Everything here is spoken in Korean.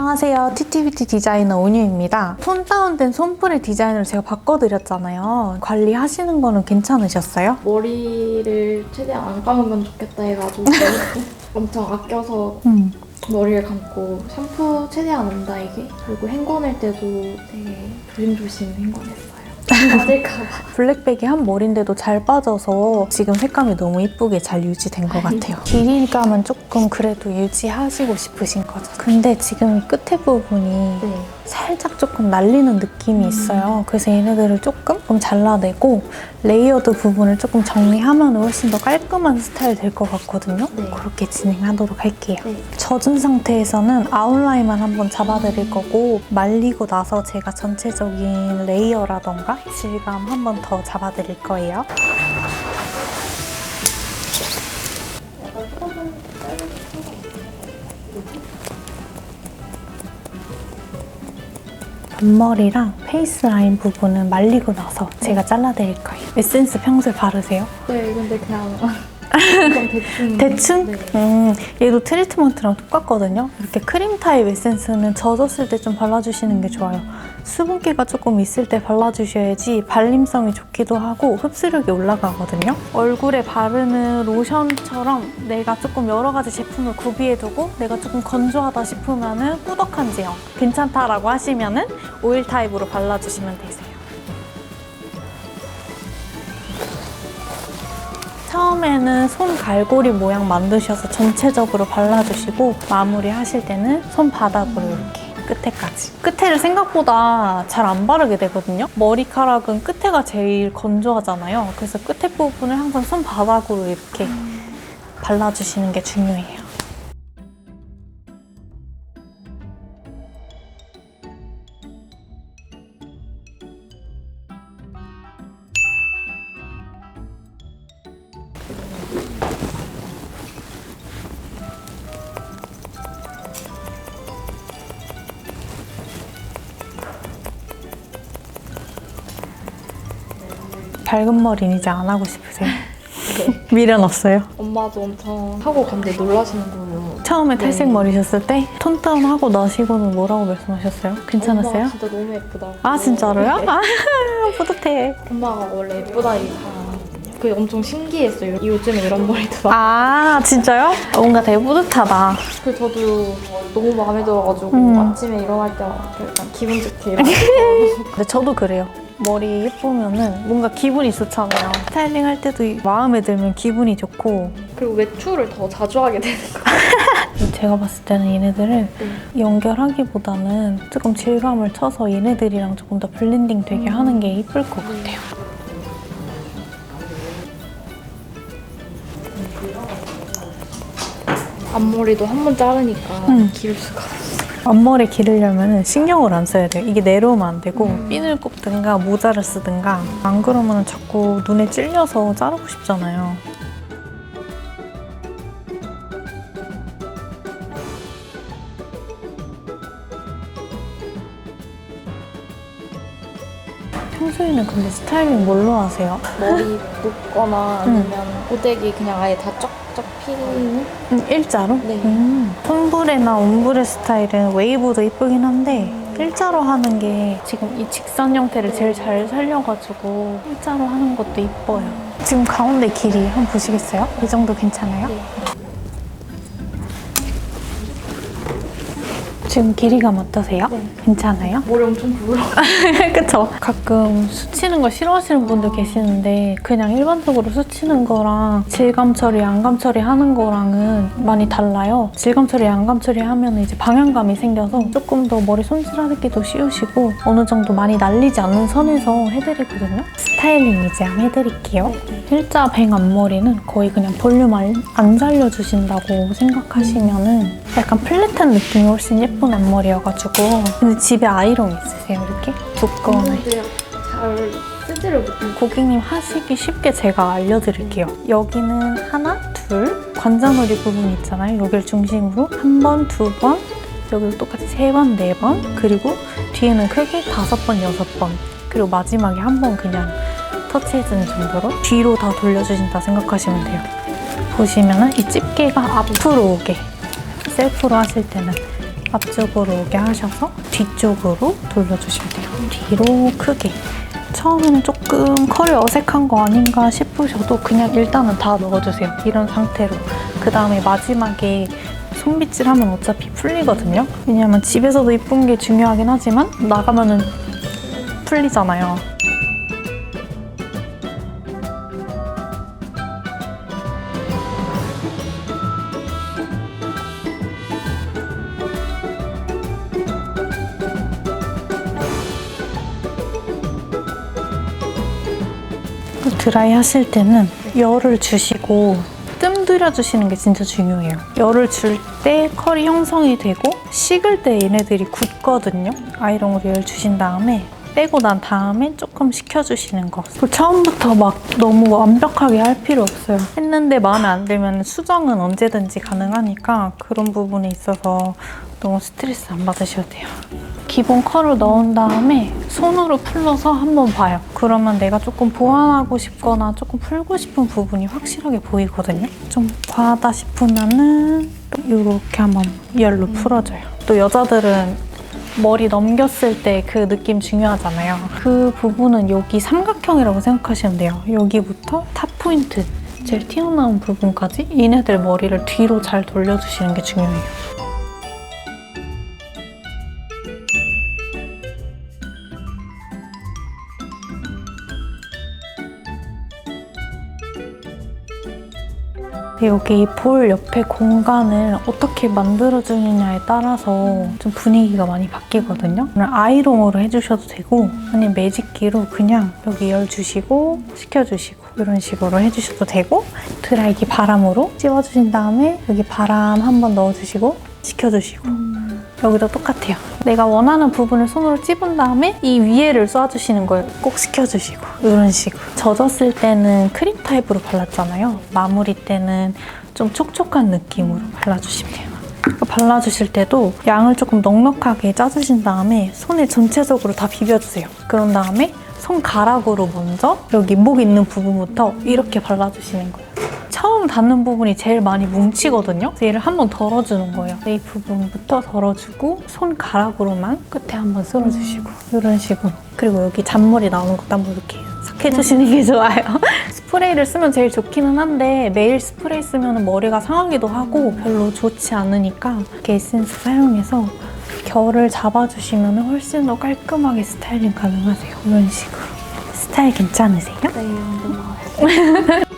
안녕하세요. TTBT 디자이너 온유입니다. 톤 다운된 솜브레 디자인을 제가 바꿔드렸잖아요. 관리하시는 거는 괜찮으셨어요? 머리를 최대한 안 감으면 좋겠다 해가지고 엄청 아껴서 음. 머리를 감고 샴푸 최대한 안 달게 그리고 헹궈낼 때도 되게 조심조심 헹궈냈어요. 빠질까봐. 블랙백이 한 머리인데도 잘 빠져서 지금 색감이 너무 이쁘게 잘 유지된 것 같아요. 길이감은 조금 그래도 유지하시고 싶으신 거죠. 근데 지금 끝에 부분이 네. 살짝 조금 날리는 느낌이 있어요. 그래서 얘네들을 조금 좀 잘라내고 레이어드 부분을 조금 정리하면 훨씬 더 깔끔한 스타일 될 것 같거든요. 네. 그렇게 진행하도록 할게요. 네. 젖은 상태에서는 아웃라인만 한번 잡아드릴 거고 말리고 나서 제가 전체적인 레이어라던가 질감 한번 더 잡아드릴 거예요. 앞머리랑 페이스 라인 부분은 말리고 나서 제가 잘라드릴 거예요. 에센스 평소에 바르세요? 네, 근데 그냥 그냥 대충. 대충? 네. 음, 얘도 트리트먼트랑 똑같거든요. 이렇게 크림 타입 에센스는 젖었을 때 좀 발라주시는 게 좋아요. 수분기가 조금 있을 때 발라주셔야지 발림성이 좋기도 하고 흡수력이 올라가거든요. 얼굴에 바르는 로션처럼 내가 조금 여러 가지 제품을 구비해두고 내가 조금 건조하다 싶으면은 꾸덕한 제형 괜찮다라고 하시면은 오일 타입으로 발라주시면 되세요. 처음에는 손 갈고리 모양 만드셔서 전체적으로 발라주시고 마무리 하실 때는 손바닥으로 이렇게 끝에까지. 끝에를 생각보다 잘 안 바르게 되거든요. 머리카락은 끝에가 제일 건조하잖아요. 그래서 끝에 부분을 항상 손바닥으로 이렇게 발라주시는 게 중요해요. 밝은 머리는 이제 안 하고 싶으세요? 네. 미련 없어요? 엄마도 엄청 하고 갔는데 놀라시는 거예요. 처음에 네. 탈색 머리셨을 때 톤 다운 하고 나시고는 뭐라고 말씀하셨어요? 괜찮았어요? 엄마가 진짜 너무 예쁘다고. 아 진짜로요? 네. 아 뿌듯해. 엄마가 원래 예쁘다니 다. 그게 엄청 신기했어요. 요즘에 이런 머리도 막. 아 진짜요? 뭔가 되게 뿌듯하다. 그 저도 너무 마음에 들어가지고 음. 아침에 일어날 때마다 약간 기분 좋게 일어나고 근데 저도 그래요. 머리 예쁘면은 뭔가 기분이 좋잖아요. 스타일링 할 때도 마음에 들면 기분이 좋고 그리고 외출을 더 자주 하게 되는 거예요. 제가 봤을 때는 얘네들을 네. 연결하기보다는 조금 질감을 쳐서 얘네들이랑 조금 더 블렌딩 되게 음. 하는 게 이쁠 것 같아요. 앞머리도 한 번 자르니까 음. 기를 수가 없어요. 앞머리 기르려면 신경을 안 써야 돼요. 이게 내려오면 안 되고 음. 핀을 꼽든가 모자를 쓰든가 안 그러면 자꾸 눈에 찔려서 자르고 싶잖아요. 평소에는 근데 스타일링 뭘로 하세요? 머리 묶거나 음. 아니면 고데기 그냥 아예 다 쩍 쩍 피는 음, 일자로? 네. 음. 톤브레나 옴브레 스타일은 웨이브도 이쁘긴 한데 일자로 하는 게 지금 이 직선 형태를 제일 잘 살려가지고 일자로 하는 것도 이뻐요. 지금 가운데 길이 한번 보시겠어요? 이 정도 괜찮아요? 네. 지금 길이감 어떠세요? 네. 괜찮아요? 머리 엄청 부드러워. 그쵸? 가끔 수치는 거 싫어하시는 분들 계시는데 그냥 일반적으로 수치는 거랑 질감 처리, 양감 처리 하는 거랑은 많이 달라요. 질감 처리, 양감 처리 하면 이제 방향감이 생겨서 조금 더 머리 손질하기도 쉬우시고 어느 정도 많이 날리지 않는 선에서 해드리거든요. 스타일링 이제 한번 해드릴게요. 일자 뱅 앞머리는 거의 그냥 볼륨 안, 안 살려주신다고 생각하시면은 약간 플랫한 느낌이 훨씬 예쁜 앞머리여가지고. 근데 집에 아이롱 있으세요 이렇게? 두꺼운 아이롱. 근데 잘 쓰지를 못해요. 고객님 하시기 쉽게 제가 알려드릴게요. 여기는 하나, 둘. 관자놀이 부분 있잖아요. 여기를 중심으로 한 번, 두 번. 여기도 똑같이 세 번, 네 번. 그리고 뒤에는 크게 다섯 번, 여섯 번. 그리고 마지막에 한 번 그냥 터치해주는 정도로 뒤로 다 돌려주신다 생각하시면 돼요. 보시면은 이 집게가 앞으로 오게 셀프로 하실 때는 앞쪽으로 오게 하셔서 뒤쪽으로 돌려주시면 돼요. 뒤로 크게. 처음에는 조금 컬이 어색한 거 아닌가 싶으셔도 그냥 일단은 다 넣어주세요. 이런 상태로. 그 다음에 마지막에 손빗질 하면 어차피 풀리거든요. 왜냐면 집에서도 이쁜 게 중요하긴 하지만 나가면은 풀리잖아요. 드라이 하실 때는 열을 주시고 뜸 들여 주시는 게 진짜 중요해요. 열을 줄 때 컬이 형성이 되고 식을 때 얘네들이 굳거든요. 아이롱으로 열 주신 다음에 빼고 난 다음에 조금 식혀주시는 거. 처음부터 막 너무 완벽하게 할 필요 없어요. 했는데 마음에 안 들면 수정은 언제든지 가능하니까 그런 부분에 있어서 너무 스트레스 안 받으셔도 돼요. 기본 컬을 넣은 다음에 손으로 풀러서 한번 봐요. 그러면 내가 조금 보완하고 싶거나 조금 풀고 싶은 부분이 확실하게 보이거든요. 좀 과하다 싶으면은 이렇게 한번 열로 풀어줘요. 또 여자들은 머리 넘겼을 때 그 느낌 중요하잖아요. 그 부분은 여기 삼각형이라고 생각하시면 돼요. 여기부터 탑 포인트, 제일 튀어나온 부분까지 얘네들 머리를 뒤로 잘 돌려주시는 게 중요해요. 여기 볼 옆에 공간을 어떻게 만들어주느냐에 따라서 좀 분위기가 많이 바뀌거든요. 아이롱으로 해주셔도 되고 아니면 매직기로 그냥 여기 열 주시고 식혀주시고 이런 식으로 해주셔도 되고 드라이기 바람으로 찝어주신 다음에 여기 바람 한번 넣어주시고 식혀주시고 여기도 똑같아요. 내가 원하는 부분을 손으로 찝은 다음에 이 위에를 쏴주시는 걸꼭 시켜주시고 이런 식으로 젖었을 때는 크림 타입으로 발랐잖아요. 마무리 때는 좀 촉촉한 느낌으로 발라주시면 돼요. 그러니까 발라주실 때도 양을 조금 넉넉하게 짜주신 다음에 손에 전체적으로 다 비벼주세요. 그런 다음에 손가락으로 먼저 여기 목 있는 부분부터 이렇게 발라주시는 거예요. 처음 닿는 부분이 제일 많이 뭉치거든요. 그래서 얘를 한번 덜어주는 거예요. 이 부분부터 덜어주고 손가락으로만 끝에 한번 쓸어주시고 이런 식으로. 그리고 여기 잔머리 나오는 것도 한번 이렇게 싹 해주시는 게 좋아요. 스프레이를 쓰면 제일 좋기는 한데 매일 스프레이 쓰면 머리가 상하기도 하고 별로 좋지 않으니까 이렇게 에센스 사용해서 결을 잡아주시면 훨씬 더 깔끔하게 스타일링 가능하세요. 이런 식으로. 스타일 괜찮으세요? 네, 너무